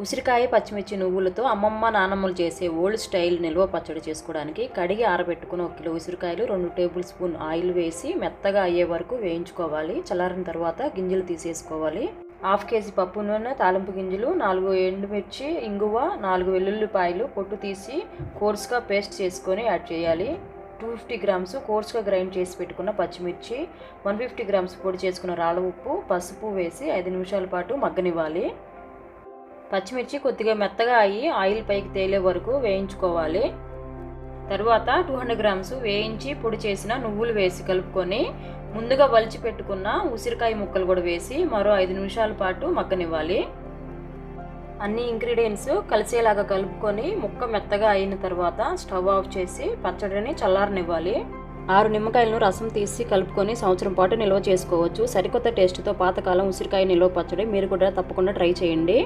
ఉసిరికాయ పచ్చిమిర్చి నువ్వులతో అమ్మమ్మ నానమ్మలు చేసే ఓల్డ్ స్టైల్ నిల్వ పచ్చడి చేసుకోవడానికి కడిగి ఆరబెట్టుకుని ఒక కిలో ఉసిరికాయలు రెండు టేబుల్ స్పూన్ ఆయిల్ వేసి మెత్తగా అయ్యే వరకు వేయించుకోవాలి. చల్లారిన తర్వాత గింజలు తీసేసుకోవాలి. హాఫ్ కేజీ పప్పు నూనె తాలింపు గింజలు నాలుగు ఎండుమిర్చి ఇంగువ నాలుగు వెల్లుల్లిపాయలు పొట్టు తీసి కోర్స్గా పేస్ట్ చేసుకొని యాడ్ చేయాలి. టూ ఫిఫ్టీ గ్రామ్స్ కోర్స్గా గ్రైండ్ చేసి పెట్టుకున్న పచ్చిమిర్చి వన్ ఫిఫ్టీ గ్రామ్స్ పొడి చేసుకున్న రాళ్ళ ఉప్పు పసుపు వేసి ఐదు నిమిషాల పాటు మగ్గనివ్వాలి. పచ్చిమిర్చి కొద్దిగా మెత్తగా అయ్యి ఆయిల్ పైకి తేలే వరకు వేయించుకోవాలి. తర్వాత టూ హండ్రెడ్ గ్రామ్స్ వేయించి పొడి చేసిన నువ్వులు వేసి కలుపుకొని ముందుగా వలిచి పెట్టుకున్న ఉసిరికాయ ముక్కలు కూడా వేసి మరో ఐదు నిమిషాల పాటు మగ్గనివ్వాలి. అన్ని ఇంగ్రీడియంట్స్ కలిసేలాగా కలుపుకొని ముక్క మెత్తగా అయిన తర్వాత స్టవ్ ఆఫ్ చేసి పచ్చడిని చల్లారనివ్వాలి. ఆరు నిమ్మకాయలను రసం తీసి కలుపుకొని సంవత్సరం పాటు నిల్వ చేసుకోవచ్చు. సరికొత్త టేస్ట్తో పాతకాలం ఉసిరికాయ నిల్వ పచ్చడి మీరు కూడా తప్పకుండా ట్రై చేయండి.